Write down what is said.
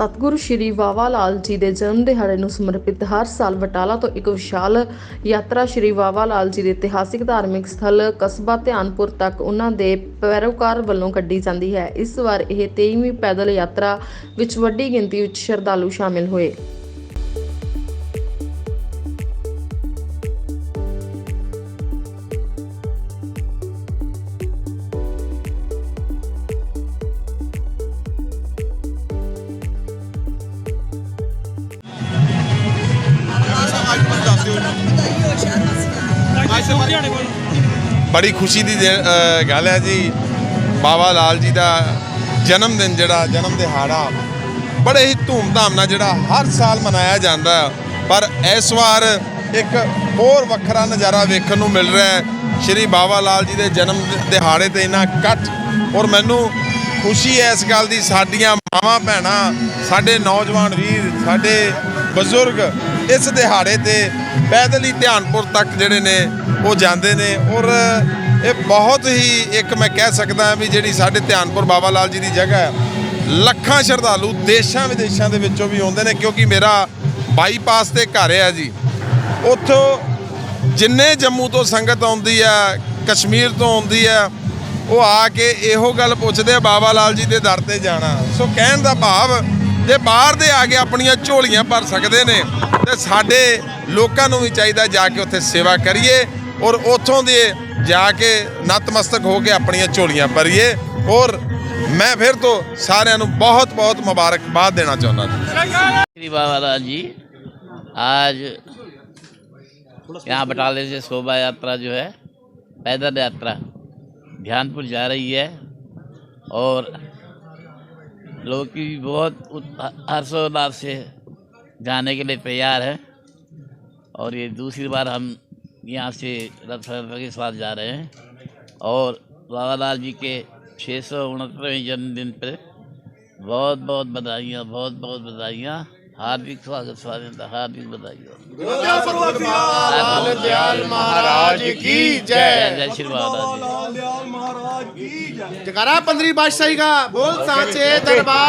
ਸਤਿਗੁਰੂ ਸ਼੍ਰੀ ਬਾਵਾ ਲਾਲ ਜੀ ਦੇ ਜਨਮ ਦਿਹਾੜੇ ਨੂੰ ਸਮਰਪਿਤ ਹਰ ਸਾਲ ਬਟਾਲਾ ਤੋਂ ਇੱਕ ਵਿਸ਼ਾਲ ਯਾਤਰਾ ਸ਼੍ਰੀ ਬਾਵਾ ਲਾਲ ਜੀ ਦੇ ਇਤਿਹਾਸਿਕ ਧਾਰਮਿਕ ਸਥਲ ਕਸਬਾ ਧਿਆਨਪੁਰ ਤੱਕ ਉਹਨਾਂ ਦੇ ਪੈਰੋਕਾਰ ਵੱਲੋਂ ਕੱਢੀ ਜਾਂਦੀ ਹੈ। ਇਸ ਵਾਰ ਇਹ 23ਵੀਂ ਪੈਦਲ ਯਾਤਰਾ ਵਿੱਚ ਵੱਡੀ ਗਿਣਤੀ ਵਿੱਚ ਸ਼ਰਧਾਲੂ ਸ਼ਾਮਿਲ ਹੋਏ। ਬੜੀ ਖੁਸ਼ੀ ਦੀ ਗੱਲ ਹੈ ਜੀ। ਬਾਬਾ ਲਾਲ ਜੀ ਦਾ ਜਨਮ ਦਿਨ ਜਿਹੜਾ, ਜਨਮ ਦਿਹਾੜਾ ਬੜੇ ਹੀ ਧੂਮਧਾਮ ਨਾਲ ਜਿਹੜਾ ਹਰ ਸਾਲ ਮਨਾਇਆ ਜਾਂਦਾ ਪਰ ਇਸ ਵਾਰ ਇੱਕ ਹੋਰ ਵੱਖਰਾ ਨਜ਼ਾਰਾ ਵੇਖਣ ਨੂੰ ਮਿਲ ਰਿਹਾ ਹੈ। ਸ਼੍ਰੀ ਬਾਬਾ ਲਾਲ ਜੀ ਦੇ ਜਨਮ ਦਿਹਾੜੇ ਤੇ ਇੰਨਾ ਇਕੱਠ ਔਰ ਮੈਨੂੰ ਖੁਸ਼ੀ ਹੈ ਇਸ ਗੱਲ ਦੀ, ਸਾਡੀਆਂ ਮਾਵਾਂ ਭੈਣਾਂ ਸਾਡੇ ਨੌਜਵਾਨ ਵੀਰ, ਸਾਡੇ ਬਜ਼ੁਰਗ ਇਸ ਦਿਹਾੜੇ ਤੇ ਪੈਦਲ ਹੀ ਧਿਆਨਪੁਰ ਤੱਕ ਜਿਹੜੇ ਨੇ ਉਹ ਜਾਂਦੇ ਨੇ ਔਰ ਇਹ ਬਹੁਤ ਹੀ ਇੱਕ ਮੈਂ ਕਹਿ ਸਕਦਾ ਵੀ ਜਿਹੜੀ ਸਾਡੇ ਧਿਆਨਪੁਰ ਬਾਬਾ ਲਾਲ ਜੀ ਦੀ ਜਗ੍ਹਾ ਹੈ, ਲੱਖਾਂ ਸ਼ਰਧਾਲੂ ਦੇਸ਼ਾਂ ਵਿਦੇਸ਼ਾਂ ਦੇ ਵਿੱਚੋਂ ਵੀ ਆਉਂਦੇ ਨੇ ਕਿਉਂਕਿ ਮੇਰਾ ਬਾਈਪਾਸ ਤੇ ਘਰ ਹੈ ਜੀ। ਉੱਥੋਂ ਜਿੰਨੇ ਜੰਮੂ ਤੋਂ ਸੰਗਤ ਆਉਂਦੀ ਆ ਕਸ਼ਮੀਰ ਤੋਂ ਆਉਂਦੀ ਆ ਉਹ ਆ ਕੇ ਇਹੋ ਗੱਲ ਪੁੱਛਦੇ ਆ ਬਾਬਾ ਲਾਲ ਜੀ ਦੇ ਦਰ ਤੇ ਜਾਣਾ। ਸੋ ਕਹਿਣ ਦਾ ਭਾਵ, ਜੇ ਬਾਹਰ ਦੇ ਆ ਕੇ ਆਪਣੀਆਂ ਝੋਲੀਆਂ ਭਰ ਸਕਦੇ ਨੇ ਤੇ ਸਾਡੇ ਲੋਕਾਂ ਨੂੰ ਵੀ ਚਾਹੀਦਾ ਜਾ ਕੇ ਉੱਥੇ ਸੇਵਾ ਕਰੀਏ ਔਰ ਉੱਥੋਂ ਦੇ ਜਾ ਕੇ ਨਤਮਸਤਕ ਹੋ ਕੇ ਆਪਣੀਆਂ ਝੋਲੀਆਂ ਭਰੀਏ ਔਰ ਮੈਂ ਫਿਰ ਤੋਂ ਸਾਰਿਆਂ ਨੂੰ ਬਹੁਤ ਬਹੁਤ ਮੁਬਾਰਕਬਾਦ ਦੇਣਾ ਚਾਹੁੰਦਾ ਜੀ श्री बाबा लाल जी आज यहाँ बटाले से शोभा यात्रा जो है पैदल यात्रा ध्यानपुर जा रही है और लोग की बहुत उत- हर्षोल्लास से जाने के लिए तैयार है। और ये दूसरी बार हम यहाँ से रथ यात्रा के साथ जा रहे हैं। और बाबा लाल जी के छः सौ उनहत्तरवें जन्मदिन पर बहुत बहुत बधाइयाँ बहुत बहुत बधाइयाँ। हार्दिक स्वागत स्वागत हार्दिक बधाइयाँ। महाराज की जय। जय श्री बाबा लाल जी। जकारा पंद्रह बादशाही का बोल सांचे दरबार।